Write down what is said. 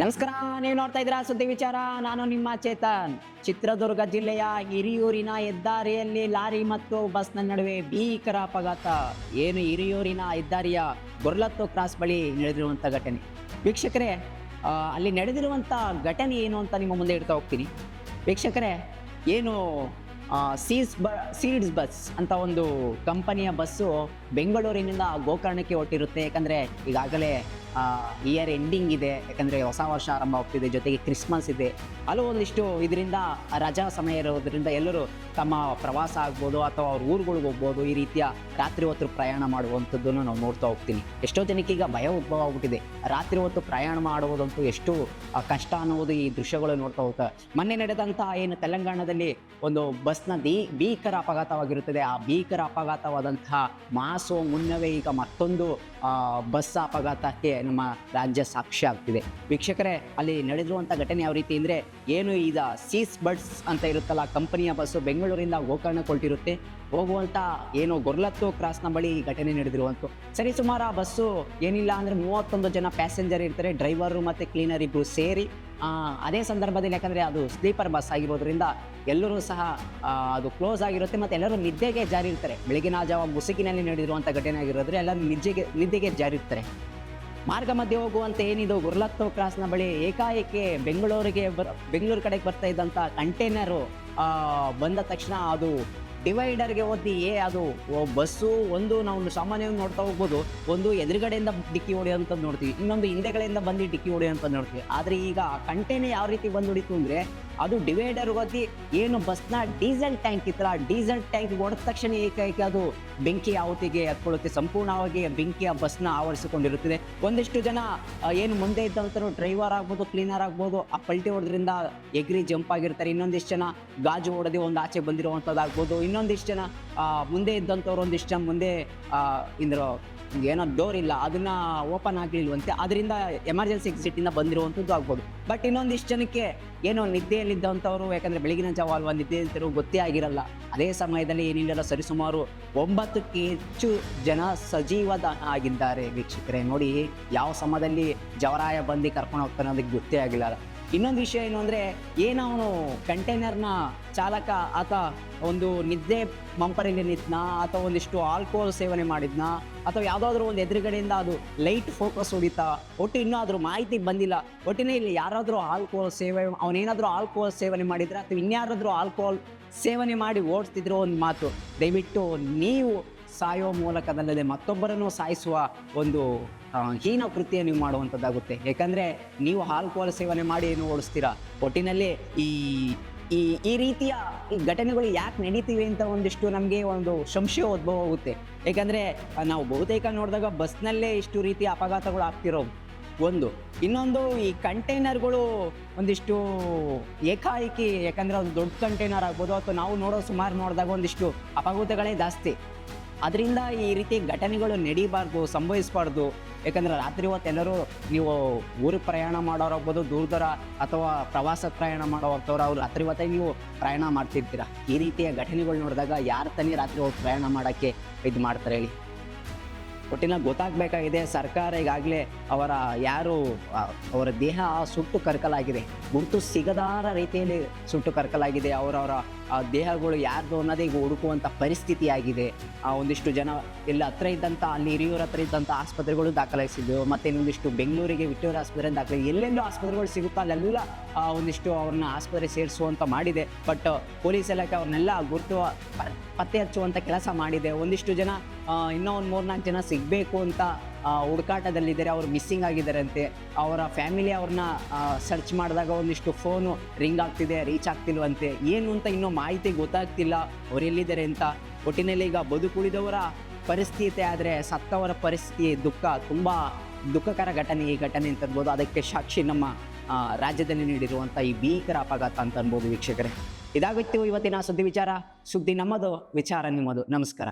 ನಮಸ್ಕಾರ, ನೀವು ನೋಡ್ತಾ ಇದ್ದೀರಾ ಸುದ್ದಿ ವಿಚಾರ. ನಾನು ನಿಮ್ಮ ಚೇತನ್. ಚಿತ್ರದುರ್ಗ ಜಿಲ್ಲೆಯ ಹಿರಿಯೂರಿನ ಹೆದ್ದಾರಿಯಲ್ಲಿ ಲಾರಿ ಮತ್ತು ಬಸ್ನ ನಡುವೆ ಭೀಕರ ಅಪಘಾತ. ಏನು ಹಿರಿಯೂರಿನ ಹೆದ್ದಾರಿಯ ಗೊರ್ಲತ್ತು ಕ್ರಾಸ್ ಬಳಿ ನಡೆದಿರುವಂಥ ಘಟನೆ. ವೀಕ್ಷಕರೇ ಅಲ್ಲಿ ನಡೆದಿರುವಂಥ ಘಟನೆ ಏನು ಅಂತ ನಿಮ್ಮ ಮುಂದೆ ಇಡ್ತಾ ಹೋಗ್ತೀನಿ. ವೀಕ್ಷಕರೇ, ಏನು ಸೀಸ್ ಬ, ಸೀಡ್ಸ್ ಬಸ್ ಅಂತ ಒಂದು ಕಂಪನಿಯ ಬಸ್ಸು ಬೆಂಗಳೂರಿನಿಂದ ಗೋಕರ್ಣಕ್ಕೆ ಹೊಟ್ಟಿರುತ್ತೆ ಯಾಕಂದರೆ ಈಗಾಗಲೇ ಇಯರ್ ಎಂಡಿಂಗ್ ಇದೆ. ಯಾಕಂದರೆ ಹೊಸ ವರ್ಷ ಆರಂಭ ಆಗ್ತಿದೆ, ಜೊತೆಗೆ ಕ್ರಿಸ್ಮಸ್ ಇದೆ. ಹಲವು ಒಂದಿಷ್ಟು ಇದರಿಂದ, ರಜಾ ಸಮಯ ಇರೋದರಿಂದ ಎಲ್ಲರೂ ತಮ್ಮ ಪ್ರವಾಸ ಆಗ್ಬೋದು ಅಥವಾ ಅವ್ರ ಊರುಗಳಿಗೆ ಹೋಗ್ಬೋದು, ಈ ರೀತಿಯ ರಾತ್ರಿ ಹೊತ್ತು ಪ್ರಯಾಣ ಮಾಡುವಂಥದ್ದನ್ನು ನಾವು ನೋಡ್ತಾ ಹೋಗ್ತೀನಿ. ಎಷ್ಟೋ ಜನಕ್ಕೆ ಈಗ ಭಯ ಉದ್ಭವ ಆಗ್ಬಿಟ್ಟಿದೆ. ರಾತ್ರಿ ಹೊತ್ತು ಪ್ರಯಾಣ ಮಾಡುವುದಂತೂ ಎಷ್ಟು ಕಷ್ಟ ಅನ್ನೋದು ಈ ದೃಶ್ಯಗಳು ನೋಡ್ತಾ ಹೋಗ್ತಾ. ಮೊನ್ನೆ ನಡೆದಂಥ ಏನು ತೆಲಂಗಾಣದಲ್ಲಿ ಒಂದು ಬಸ್ನ ದಿ ಭೀಕರ ಅಪಘಾತವಾಗಿರುತ್ತದೆ. ಆ ಭೀಕರ ಅಪಘಾತವಾದಂತಹ ಮಾಸೋ ಮುನ್ನವೇ ಈಗ ಮತ್ತೊಂದು ಬಸ್ ಅಪಘಾತಕ್ಕೆ ನಮ್ಮ ರಾಜ್ಯ ಸಾಕ್ಷಿ ಆಗ್ತಿದೆ. ವೀಕ್ಷಕರೇ, ಅಲ್ಲಿ ನಡೆದಿರುವಂಥ ಘಟನೆ ಯಾವ ರೀತಿ ಅಂದರೆ, ಏನು ಈಗ ಸೀಸ್ ಬಡ್ಸ್ ಅಂತ ಇರುತ್ತಲ್ಲ, ಕಂಪನಿಯ ಬಸ್ಸು ಬೆಂಗಳೂರಿಂದ ಗೋಕರ್ಣ ಕೊಟ್ಟಿರುತ್ತೆ ಹೋಗುವಂಥ ಏನು ಗೊರ್ಲತ್ತು ಕ್ರಾಸ್ನ ಬಳಿ ಈ ಘಟನೆ ನಡೆದಿರುವಂಥ ಸರಿ, ಸುಮಾರು ಆ ಬಸ್ಸು ಏನಿಲ್ಲ ಅಂದರೆ ಮೂವತ್ತೊಂದು ಜನ ಪ್ಯಾಸೆಂಜರ್ ಇರ್ತಾರೆ, ಡ್ರೈವರು ಮತ್ತು ಕ್ಲೀನರ್ ಇಬ್ಬರು ಸೇರಿ ಅದೇ ಸಂದರ್ಭದಲ್ಲಿ ಯಾಕಂದರೆ ಅದು ಸ್ಲೀಪರ್ ಬಸ್ ಆಗಿರೋದ್ರಿಂದ ಎಲ್ಲರೂ ಸಹ ಅದು ಕ್ಲೋಸ್ ಆಗಿರುತ್ತೆ ಮತ್ತು ಎಲ್ಲರೂ ನಿದ್ದೆಗೆ ಜಾರಿ ಇರ್ತಾರೆ ಬೆಳಗಿನ ಜಾವ ಮುಸುಕಿನಲ್ಲಿ ನಡೆದಿರುವಂಥ ಘಟನೆ ಆಗಿರೋದ್ರೆ ಎಲ್ಲರೂ ನಿದ್ದೆಗೆ ನಿದ್ದೆಗೆ ಜಾರಿ ಇರ್ತಾರೆ ಮಾರ್ಗ ಮಧ್ಯೆ ಹೋಗುವಂತ ಏನಿದು, ಗುರ್ಲತ್ತೋ ಕ್ರಾಸ್ನ ಬಳಿ ಏಕಾಏಕಿ ಬೆಂಗಳೂರಿಗೆ ಬರ್, ಬೆಂಗಳೂರು ಕಡೆಗೆ ಬರ್ತಾ ಇದ್ದಂಥ ಕಂಟೈನರು ಬಂದ ತಕ್ಷಣ ಅದು ಡಿವೈಡರ್ಗೆ ಏ ಅದು ಬಸ್ಸು ಒಂದು ನಾವು ಸಾಮಾನ್ಯವಾಗಿ ನೋಡ್ತಾ ಹೋಗ್ಬೋದು. ಒಂದು ಎದುರುಗಡೆಯಿಂದ ಡಿಕ್ಕಿ ಹೊಡೆಯೋಂಥದ್ದು ನೋಡ್ತೀವಿ. ಇನ್ನೊಂದು ಹಿಂದೆಗಳಿಂದ ಬಂದು ಡಿಕ್ಕಿ ಹೊಡೆಯೋಂಥದ್ದು ನೋಡ್ತೀವಿ. ಆದರೆ ಈಗ ಆ ಕಂಟೇನೆ ಯಾವ ರೀತಿ ಬಂದು ಹೊಡಿತು ಅಂದರೆ ಅದು ಡಿವೈಡರ್ ಓದಿ ಏನು ಬಸ್ನ ಡೀಸೆಲ್ ಟ್ಯಾಂಕ್ ಇತ್ತಲ್ಲ ಆ ಡೀಸೆಲ್ ಟ್ಯಾಂಕ್ ಹೊಡೆದ ತಕ್ಷಣ ಏಕೈಕ ಅದು ಬೆಂಕಿ ಆಹುತಿಗೆ ಹತ್ಕೊಳ್ಳುತ್ತೆ ಸಂಪೂರ್ಣವಾಗಿ ಬೆಂಕಿಯ ಬಸ್ನ ಆವರಿಸಿಕೊಂಡಿರುತ್ತದೆ. ಒಂದಿಷ್ಟು ಜನ ಏನು ಮುಂದೆ ಇದ್ದಂಥ ಡ್ರೈವರ್ ಆಗ್ಬೋದು ಕ್ಲೀನರ್ ಆಗ್ಬೋದು, ಆ ಪಲ್ಟಿ ಹೊಡೆದ್ರಿಂದ ಎಗ್ರಿ ಜಂಪ್ ಆಗಿರ್ತಾರೆ. ಇನ್ನೊಂದಿಷ್ಟು ಜನ ಗಾಜು ಓಡದೆ ಒಂದು ಆಚೆ ಬಂದಿರುವಂಥದ್ದಾಗ್ಬೋದು. ಇನ್ನೊಂದಿಷ್ಟು ಜನ ಮುಂದೆ ಇದ್ದಂಥವ್ರು ಒಂದಿಷ್ಟು ಜನ ಮುಂದೆ ಇಂದ್ರ, ಏನೋ ಡೋರ್ ಇಲ್ಲ, ಅದನ್ನು ಓಪನ್ ಆಗಲಿಲ್ವಂತೆ. ಅದರಿಂದ ಎಮರ್ಜೆನ್ಸಿ ಎಕ್ಸಿಟಿಂದ ಬಂದಿರುವಂಥದ್ದು ಆಗ್ಬೋದು. ಬಟ್ ಇನ್ನೊಂದಿಷ್ಟು ಜನಕ್ಕೆ ಏನೋ ನಿದ್ದೆಯಲ್ಲಿದ್ದಂಥವ್ರು, ಯಾಕಂದರೆ ಬೆಳಗಿನ ಜಾವ ಅಲ್ವಾ, ನಿದ್ದೆ ಅಂತಿರೋ ಗೊತ್ತೇ ಆಗಿರಲ್ಲ. ಅದೇ ಸಮಯದಲ್ಲಿ ಏನಿಲ್ಲ ಸರಿಸುಮಾರು ಒಂಬತ್ತಕ್ಕೆ ಹೆಚ್ಚು ಜನ ಸಜೀವದ ಆಗಿದ್ದಾರೆ ವೀಕ್ಷಕರೇ. ನೋಡಿ, ಯಾವ ಸಮಯದಲ್ಲಿ ಜವರಾಯ ಬಂದು ಕರ್ಕೊಂಡು ಹೋಗ್ತಾನೆ ಅದಕ್ಕೆ ಗೊತ್ತೇ ಆಗಿಲ್ಲ. ಇನ್ನೊಂದು ವಿಷಯ ಏನು ಅಂದರೆ ಏನವನು ಕಂಟೈನರ್ನ ಚಾಲಕ, ಆತ ಒಂದು ನಿದ್ದೆ ಮಂಪರಲ್ಲಿ ನಿಂತನ ಅಥವಾ ಒಂದಿಷ್ಟು ಆಲ್ಕೋಹಾಲ್ ಸೇವನೆ ಮಾಡಿದ್ನ, ಅಥವಾ ಯಾವುದಾದ್ರೂ ಒಂದು ಎದುರುಗಡೆಯಿಂದ ಅದು ಲೈಟ್ ಫೋಕಸ್ ಹೊಡಿತಾ, ಒಟ್ಟು ಇನ್ನೂ ಅದ್ರ ಮಾಹಿತಿ ಬಂದಿಲ್ಲ. ಒಟ್ಟಿನ ಇಲ್ಲಿ ಯಾರಾದರೂ ಆಲ್ಕೋಹಾಲ್ ಸೇವೆ, ಅವನೇನಾದರೂ ಆಲ್ಕೋಹಾಲ್ ಸೇವನೆ ಮಾಡಿದ್ರೆ, ಅಥವಾ ಇನ್ಯಾರಾದರೂ ಆಲ್ಕೋಹಾಲ್ ಸೇವನೆ ಮಾಡಿ ಓಡಿಸ್ತಿದ್ರು ಒಂದು ಮಾತು. ದಯವಿಟ್ಟು ನೀವು ಸಾಯೋ ಮೂಲಕದಲ್ಲದೆ ಮತ್ತೊಬ್ಬರನ್ನು ಸಾಯಿಸುವ ಒಂದು ಹೀನ ಕೃತ್ಯ ನೀವು ಮಾಡುವಂಥದ್ದಾಗುತ್ತೆ. ಯಾಕಂದರೆ ನೀವು ಆಲ್ಕೋಹಾಲ್ ಸೇವನೆ ಮಾಡಿ ಏನು ಓಡಿಸ್ತೀರಾ? ಒಟ್ಟಿನಲ್ಲಿ ಈ ಈ ಈ ರೀತಿಯ ಈ ಘಟನೆಗಳು ಯಾಕೆ ನಡೀತೀವಿ ಅಂತ ಒಂದಿಷ್ಟು ನಮಗೆ ಒಂದು ಸಂಶಯ ಉದ್ಭವ ಆಗುತ್ತೆ. ಏಕೆಂದರೆ ನಾವು ಬಹುತೇಕ ನೋಡಿದಾಗ ಬಸ್ನಲ್ಲೇ ಇಷ್ಟು ರೀತಿಯ ಅಪಘಾತಗಳು ಆಗ್ತಿರೋ ಒಂದು. ಇನ್ನೊಂದು, ಈ ಕಂಟೈನರ್ಗಳು ಒಂದಿಷ್ಟು ಏಕಾಏಕಿ ಯಾಕಂದರೆ ಒಂದು ದೊಡ್ಡ ಕಂಟೈನರ್ ಆಗ್ಬೋದು, ಅಥವಾ ನಾವು ನೋಡೋ ಸುಮಾರು ನೋಡಿದಾಗ ಒಂದಿಷ್ಟು ಅಪಘಾತಗಳೇ ಜಾಸ್ತಿ. ಅದರಿಂದ ಈ ರೀತಿ ಘಟನೆಗಳು ನಡೀಬಾರ್ದು, ಸಂಭವಿಸಬಾರ್ದು. ಯಾಕಂದರೆ ರಾತ್ರಿ ಹೊತ್ತು ಎಲ್ಲರೂ ನೀವು ಊರಿಗೆ ಪ್ರಯಾಣ ಮಾಡೋರಾಗ್ಬೋದು ದೂರ ಅಥವಾ ಪ್ರವಾಸ ಪ್ರಯಾಣ ಮಾಡೋ ಹೋಗ್ತವ್ರು ಅವ್ರು ರಾತ್ರಿ ಹೊತ್ತೇ ನೀವು ಪ್ರಯಾಣ ಮಾಡ್ತಿರ್ತೀರ. ಈ ರೀತಿಯ ಘಟನೆಗಳು ನೋಡಿದಾಗ ಯಾರು ತಾನೇ ರಾತ್ರಿ ಹೊತ್ತು ಪ್ರಯಾಣ ಮಾಡೋಕ್ಕೆ ಇದು ಮಾಡ್ತಾರೆ ಹೇಳಿ? ಒಟ್ಟಿನ ಗೊತ್ತಾಗಬೇಕಾಗಿದೆ. ಸರ್ಕಾರ ಈಗಾಗಲೇ ಅವರ ಯಾರು ಅವರ ದೇಹ ಸುಟ್ಟು ಕರ್ಕಲಾಗಿದೆ. ಗುರುತು ಸಿಗದಾರ ರೀತಿಯಲ್ಲಿ ಸುಟ್ಟು ಕರ್ಕಲಾಗಿದೆ. ಅವರವರ ದೇಹಗಳು ಯಾರ್ದು ಅನ್ನೋದೇ ಈಗ ಹುಡುಕುವಂಥ ಪರಿಸ್ಥಿತಿಯಾಗಿದೆ. ಆ, ಒಂದಿಷ್ಟು ಜನ ಇಲ್ಲಿ ಹತ್ರ ಇದ್ದಂಥ ಅಲ್ಲಿ ಹಿರಿಯೂರ ಹತ್ರ ಇದ್ದಂಥ ಆಸ್ಪತ್ರೆಗಳು ದಾಖಲಿಸಿದ್ದು ಮತ್ತು ಇನ್ನೊಂದಿಷ್ಟು ಬೆಂಗಳೂರಿಗೆ ವಿಕ್ಟೋರಿಯಾ ಆಸ್ಪತ್ರೆ ದಾಖಲೆ, ಎಲ್ಲೆಲ್ಲೂ ಆಸ್ಪತ್ರೆಗಳು ಸಿಗುತ್ತೋ? ಅಲ್ಲೆಲ್ಲ ಒಂದಿಷ್ಟು ಅವ್ರನ್ನ ಆಸ್ಪತ್ರೆ ಸೇರಿಸುವಂತ ಮಾಡಿದೆ. ಬಟ್, ಪೊಲೀಸ್ ಇಲಾಖೆ ಅವ್ರನ್ನೆಲ್ಲ ಗುರುತು, ಪತ್ತೆ ಹಚ್ಚುವಂಥ ಕೆಲಸ ಮಾಡಿದೆ. ಒಂದಿಷ್ಟು ಜನ ಇನ್ನೂ ಒಂದು ಮೂರ್ನಾಲ್ಕು ಜನ ಸಿಗಬೇಕು ಅಂತ ಹುಡುಕಾಟದಲ್ಲಿದ್ದಾರೆ, ಅವರು ಮಿಸ್ಸಿಂಗ್ ಆಗಿದ್ದಾರೆ ಅಂತೆ ಅವರ ಫ್ಯಾಮಿಲಿ ಅವ್ರನ್ನ ಸರ್ಚ್ ಮಾಡಿದಾಗ ಒಂದಿಷ್ಟು ಫೋನು ರಿಂಗ್ ಆಗ್ತಿದೆ ರೀಚ್ ಆಗ್ತಿಲ್ವಂತೆ. ಏನು ಅಂತ ಇನ್ನೂ ಮಾಹಿತಿ ಗೊತ್ತಾಗ್ತಿಲ್ಲ, ಅವ್ರು ಎಲ್ಲಿದ್ದಾರೆ ಅಂತ. ಒಟ್ಟಿನಲ್ಲಿ ಈಗ ಬದುಕುಳಿದವರ ಪರಿಸ್ಥಿತಿ ಆದರೆ, ಸತ್ತವರ ಪರಿಸ್ಥಿತಿ ದುಃಖ, ತುಂಬ ದುಃಖಕರ ಘಟನೆ ಈ ಘಟನೆ ಅಂತ ಅನ್ಬೋದು. ಅದಕ್ಕೆ ಸಾಕ್ಷಿ ನಮ್ಮ ರಾಜ್ಯದಲ್ಲಿ ನೀಡಿರುವಂಥ ಈ ಭೀಕರ ಅಪಘಾತ ಅಂತ ಅನ್ಬೋದು ವೀಕ್ಷಕರೇ. ಇದಾಗುತ್ತೆ ಇವತ್ತಿನ ಸುದ್ದಿ ವಿಚಾರ. ಸುದ್ದಿ ನಮ್ಮದು, ವಿಚಾರ ನಿಮ್ಮದು. ನಮಸ್ಕಾರ.